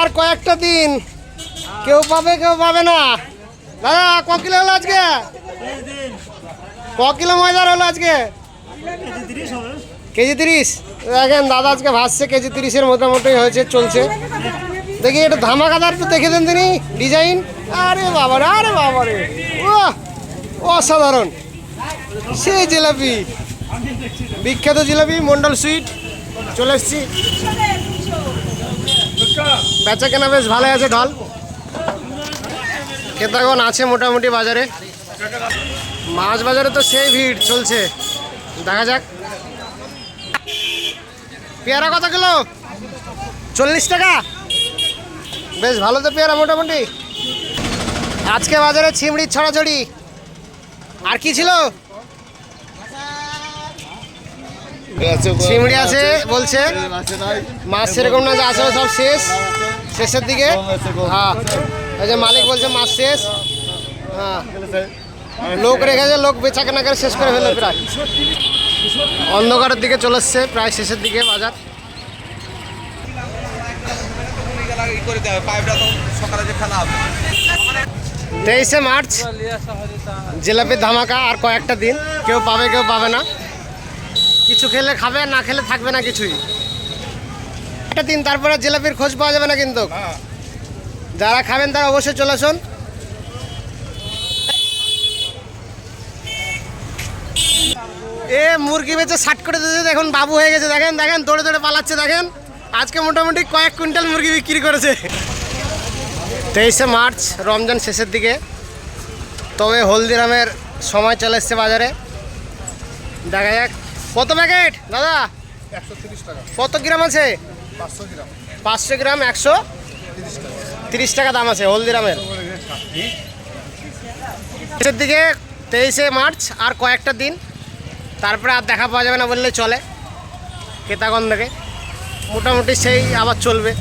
আর কয়েকটা দিন। কেউ পাবে কেউ পাবে না। দাদা, ক কিলো হলো আজকে? ক কিলো ময়দার হলো আজকে? কেজি তিরিশ। দেখেন, দাদা আজকে ভাসছে, কেজি তিরিশের মোটামুটি হয়েছে, চলছে। দেখি এটা ধামাকাদার তো দেখে দেন তিনি, ডিজাইন। আরে বাবারে আরে বাবারে। ও অসাধারণ। সেই জিলাপি। বিখ্যাত জিলাপি, মন্ডল সুইট। চলে এসছি। বেচা কেনা বেশ ভালো আছে, ঢল। কেতাগন আছে মোটামুটি বাজারে। মাছ বাজারে তো সেই ভিড় চলছে। দেখা যাক। পেয়ারা কত কিলো? চল্লিশ টাকা? বেশ ভালো তো পেয়ারা মোটামুটি। আজকে বাজারে ছিমড়ি ছড়াছড়ি। আর কি ছিল? চিংড়ি আছে, বলছে। মাছ সেরকম না, যে আছে সব শেষ। শেষের দিকে। হ্যাঁ। ওই যে মালিক বলছে মাছ শেষ। হ্যাঁ। লোক রেখেছে, লোক বেচা করে শেষ করে ফেলে প্রায়। অন্ধকারের দিকে চলে এসছে, প্রায় শেষের দিকে বাজার। তেইশে মার্চ জিলাপির ধামাকা আর কয়েকটা দিন। কেউ পাবে কেউ পাবে না। কিছু খেলে খাবে, না খেলে থাকবে না কিছুই। একটা দিন তারপরে জিলাপির খোঁজ পাওয়া যাবে না কিন্তু। যারা খাবেন তারা অবশ্যই চলে আসুন। এ, মুরগি বেচে ষাট করে দিয়েছে, দেখুন বাবু হয়ে গেছে। দেখেন দেখেন, দৌড়ে দৌড়ে পালাচ্ছে, দেখেন। আজকে মোটামুটি কয়েক কুইন্টাল মুরগি বিক্রি করেছে। তেইশে মার্চ, রমজান শেষের দিকে। তবে হলদিরামের সময় চলে এসছে বাজারে। দেখা যাক। কত প্যাকেট? দাদা? কত গ্রাম আছে? পাঁচশো গ্রাম। পাঁচশো গ্রাম একশো তিরিশ টাকা। দাম আছে হলদিরামের। শেষের দিকে তেইশে মার্চ আর কয়েকটা দিন। তারপরে আর দেখা পাওয়া যাবে না বললে চলে কেতাগন থেকে মোটামুটি সেই আবার চলবে।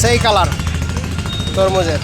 সেই কালার তরমুজের।